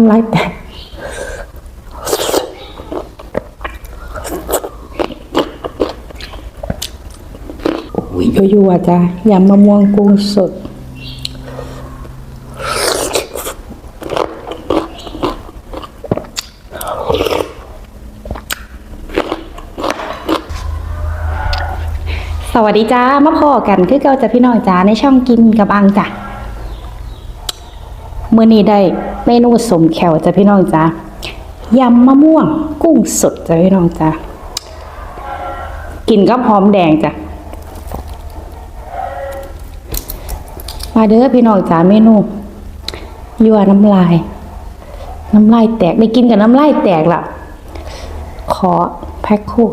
น้ำลายแตกโอ้ยยั่วๆจ้ะยำมะม่วงกุ้งสดสวัสดีจ้ามาพอกันคือเก่าจะพี่น้องจ้าในช่องกินกับอังจ้ะเมื้อนี้ได้ เมนูสมแขวจ้ะพี่น้องจ้ายำมะม่วง กุ้งสดจ้ะพี่น้องจ้ากินกับหอมแดงจ้ะมาเด้อพี่น้องจ้าเมนูยั่วน้ำลาย น้ำลายแตกได้กินกับน้ำลายแตกละขอแพ็คคู่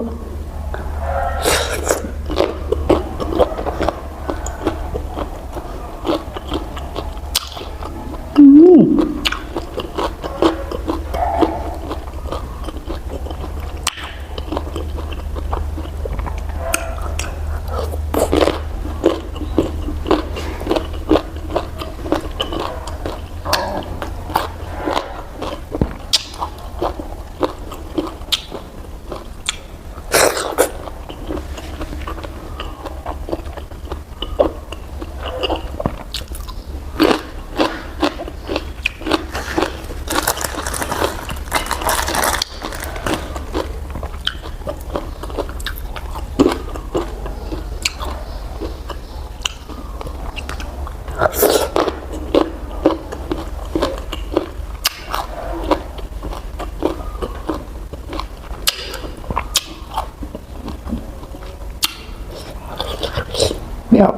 เดี๋ยว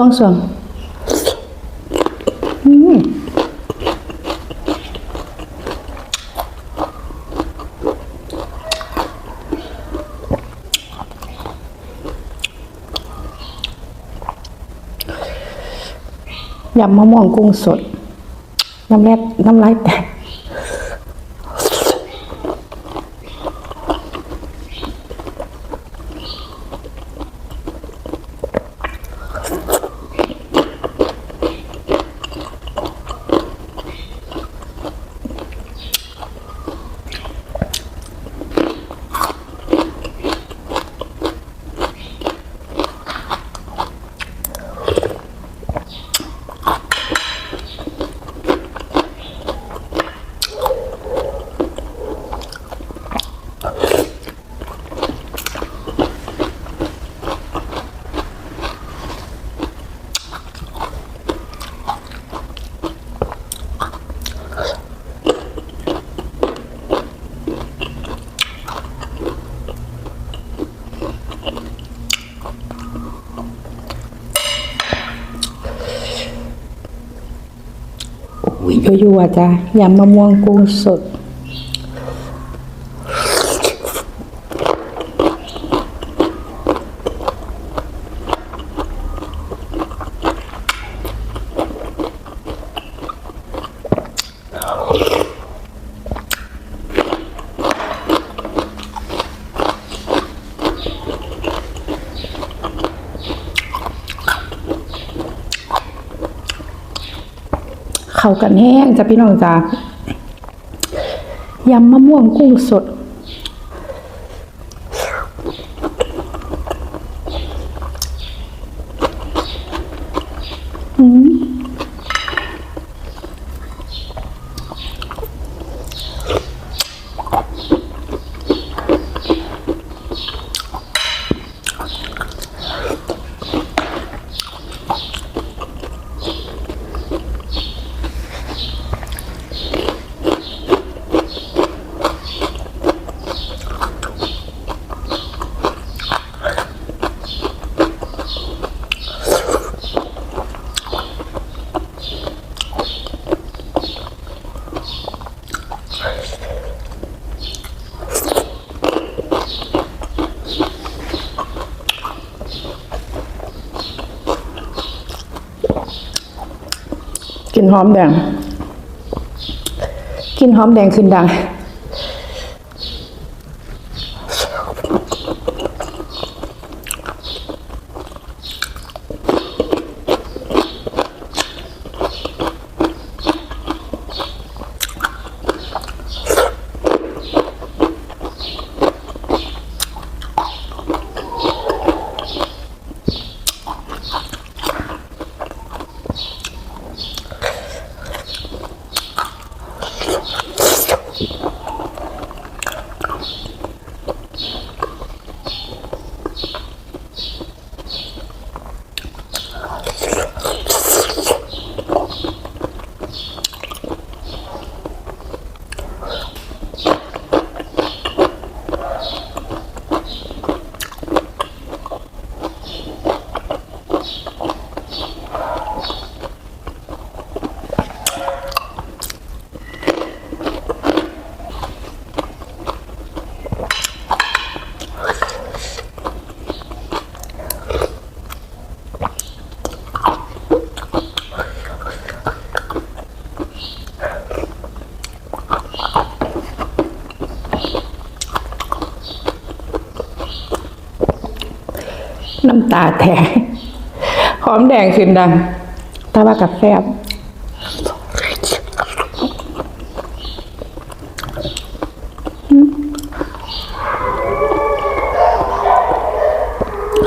ส่วงส่วงอืมยำมะม่วงกุ้งสด น้ำแรกน้ำลายแตก โอ้ ยยั่วๆจ้ะยำมะม่วงกุ้งสด เข้ากันแห้งจ้ะพี่น้องจ้ายำมะม่วงกุ้งสด อืม กินหอมแดง กินหอมแดงขึ้นดัง น้ำตาแตกหอมแดงขึ้นดังแตาว่ากับแฟบ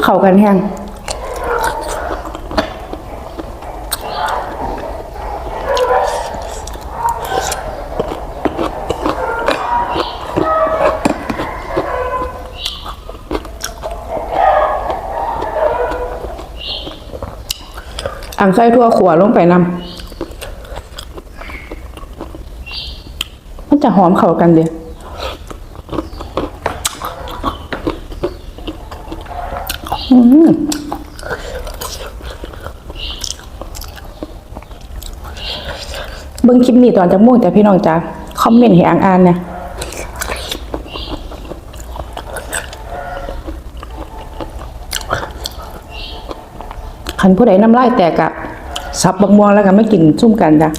เข้ากันแห้ง อ่างไส้ทั่วขัวลงไปนำมันจะหอมเข้ากันเดียอืมเบิ่งคลิปนี้ตอนจะม่วงจ้ะพี่น้องจ้ะคอมเมนต์ให้อ่างอ่านเนี่ย คันผู้ใดน้ำลายแตกอะสับบักม่วงแล้วก็ไม่กินซุ่มกันจ้ะ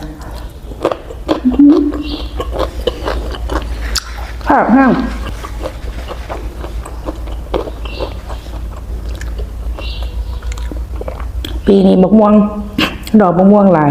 ภาพห้างปีนี้บักม่วง ดอกบักม่วงหลาย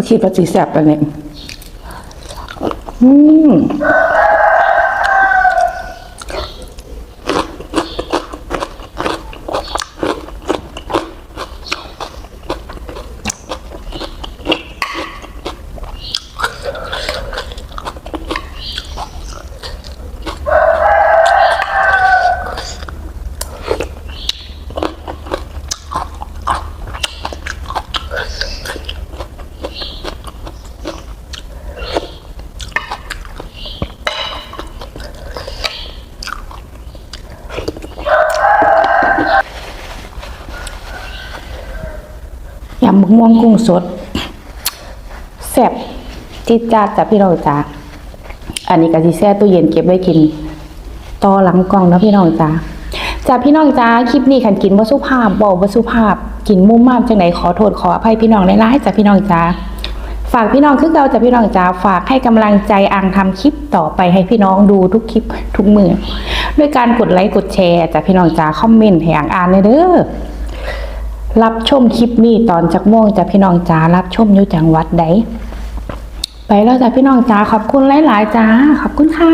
ก็คิดว่าสีแสบไปเนี่ยอืม ม่วงกุ้งสดแซ่บจิดจาดจ้ะพี่น้องจ้าอันนี้ก็สิแช่ตู้เย็นเก็บไว้กินต่อหลังกล่องนะพี่น้องจ้าจ้าพี่น้องจ้าคลิปนี้ขันกินวัสุภาพบอกวัสุภาพกินมุ่มมามจังไหนขอโทษขออภัยพี่น้องในร้ายจ้ะพี่น้องจ้าฝากพี่น้องคือเราจะพี่น้องจ้าฝากให้กำลังใจอังทำคลิปต่อไปให้พี่น้องดูทุกคลิปทุกมือด้วยการกดไลค์กดแชร์จ้ะพี่น้องจ้าคอมเมนต์ให้อังอ่านเลยเด้อ รับชมคลิปนี้ตอนจักม่วงจ้ะพี่น้องจ้ารับชมอยู่จังหวัดใดไปแล้วจ้ะพี่น้องจ้าขอบคุณหลาย ๆจ้าขอบคุณค่ะ